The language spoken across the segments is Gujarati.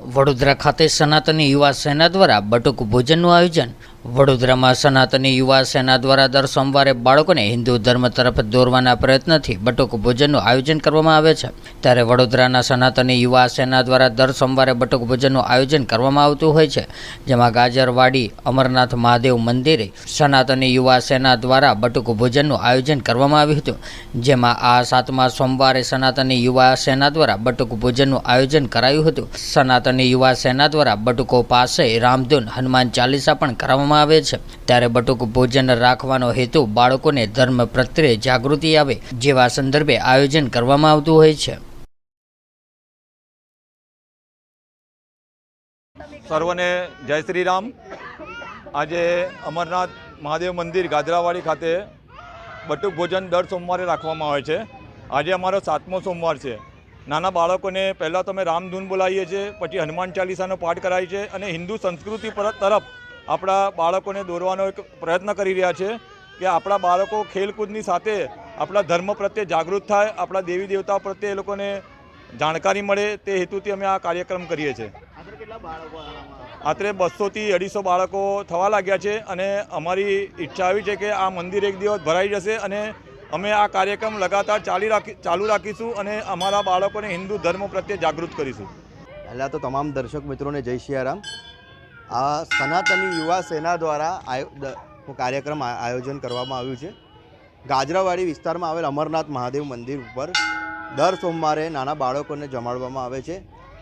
વડોદરા ખાતે સનાતની યુવા સેના દ્વારા બટુક ભોજનનું આયોજન વડોદરામાં સનાતની યુવા સેના દ્વારા દર સોમવારે બાળકોને હિન્દુ ધર્મ તરફ દોરવાના પ્રયત્નથી બટુક ભોજનનું આયોજન કરવામાં આવે છે. ત્યારે વડોદરાના સનાતની યુવા સેના દ્વારા દર સોમવારે બટુક ભોજનનું આયોજન કરવામાં આવતું હોય છે, જેમાં ગાજરવાડી, અમરનાથ મહાદેવ મંદિરે સનાતની યુવા સેના દ્વારા બટુક ભોજનનું આયોજન કરવામાં આવ્યું હતું, જેમાં આ સાતમા સોમવારે સનાતની યુવા સેના દ્વારા બટુક ભોજનનું આયોજન કરાયું હતું. સનાતની યુવા સેના દ્વારા બટુકો પાસે રામધૂન હનુમાન ચાલીસા પણ કરવામાં આવે છે. ત્યારે બટુક ભોજન રાખવાનો હેતુ બાળકોને ધર્મ પ્રત્યે જાગૃતિ આવે જેવા સંદર્ભે આયોજન કરવામાં આવતું હોય છે. સર્વને જય શ્રી રામ. આજે અમરનાથ મહાદેવ મંદિર ગાજરાવાડી ખાતે બટુક ભોજન દર સોમવારે રાખવામાં આવે છે. આજે અમારો સાતમો સોમવાર છે. નાના બાળકોને પહેલાં તો અમે રામધૂન બોલાવીએ છીએ, પછી હનુમાન ચાલીસાનો પાઠ કરાય છે અને હિન્દુ સંસ્કૃતિ પર તરફ આપણા બાળકોને દોરવાનો એક પ્રયત્ન કરી રહ્યા છે કે આપણા બાળકો ખેલકૂદની સાથે આપણા ધર્મ પ્રત્યે જાગૃત થાય આપણા દેવી દેવતા પ્રત્યે એ લોકોને જાણકારી મળે તે હેતુથી અમે આ કાર્યક્રમ કરીએ છીએ. આશરે બસોથી અઢીસો બાળકો થવા લાગ્યા છે અને અમારી ઈચ્છા આવી છે કે આ મંદિર એક દિવસ ભરાઈ જશે અને અમે આ કાર્યક્રમ લગાતાર ચાલી રાખી ચાલુ રાખીશું અને અમારા બાળકોને હિન્દુ ધર્મ પ્રત્યે જાગૃત કરીશું. પહેલાં તો તમામ દર્શક મિત્રોને જય સિયારામ આ સનાતની યુવા સેના દ્વારા આયો કાર્યક્રમ આયોજન કરવામાં આવ્યું છે. ગાજરાવાડી વિસ્તારમાં આવેલ અમરનાથ મહાદેવ મંદિર ઉપર દર સોમવારે નાના બાળકોને જમાડવામાં આવે છે.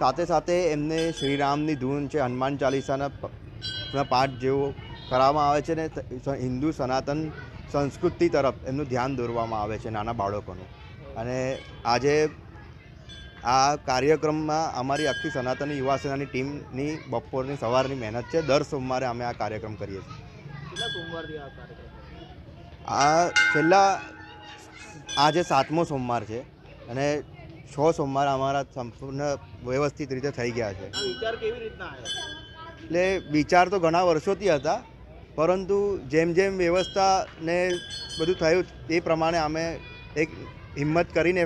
સાથે સાથે એમને શ્રીરામની ધૂન છે, હનુમાન ચાલીસાના પાઠ જેવો કરવામાં આવે છે ને હિન્દુ સનાતન સંસ્કૃતિ તરફ એમનું ધ્યાન દોરવામાં આવે છે નાના બાળકોનું. અને આજે આ કાર્યક્રમમાં અમારી આખી સનાતની યુવા સેનાની ટીમની બપોરની સવારની મહેનત છે. દર સોમવારે અમે આ કાર્યક્રમ કરીએ છીએ. આ છેલ્લા આજે સાતમો સોમવાર છે અને છ સોમવાર અમારા સંપૂર્ણ વ્યવસ્થિત રીતે થઈ ગયા છે. એટલે વિચાર તો ઘણા વર્ષોથી હતા પરંતુ જેમ જેમ વ્યવસ્થા ને બધું થયું એ પ્રમાણે અમે એક હિંમત કરીને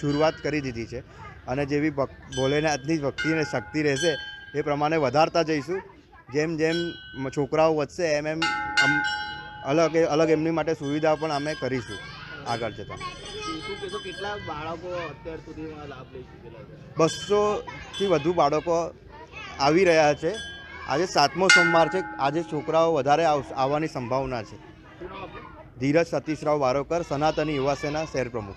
શરૂઆત કરી દીધી છે. અને જેવી ભક ભોલેનાથની ભક્તિ અને શક્તિ રહેશે એ પ્રમાણે વધારતા જઈશું. જેમ જેમ છોકરાઓ વધશે એમ એમ અલગ અલગ એમની માટે સુવિધા પણ અમે કરીશું. આગળ જતાં. બસોથી વધુ બાળકો આવી રહ્યા છે. આજે સાતમો સોમવાર છે. આજે છોકરાઓ વધારે આવ- આવવાની સંભાવના છે. ધીરજ સતીશરાવ વારોકર, સનાતની યુવા સેના, શહેર પ્રમુખ.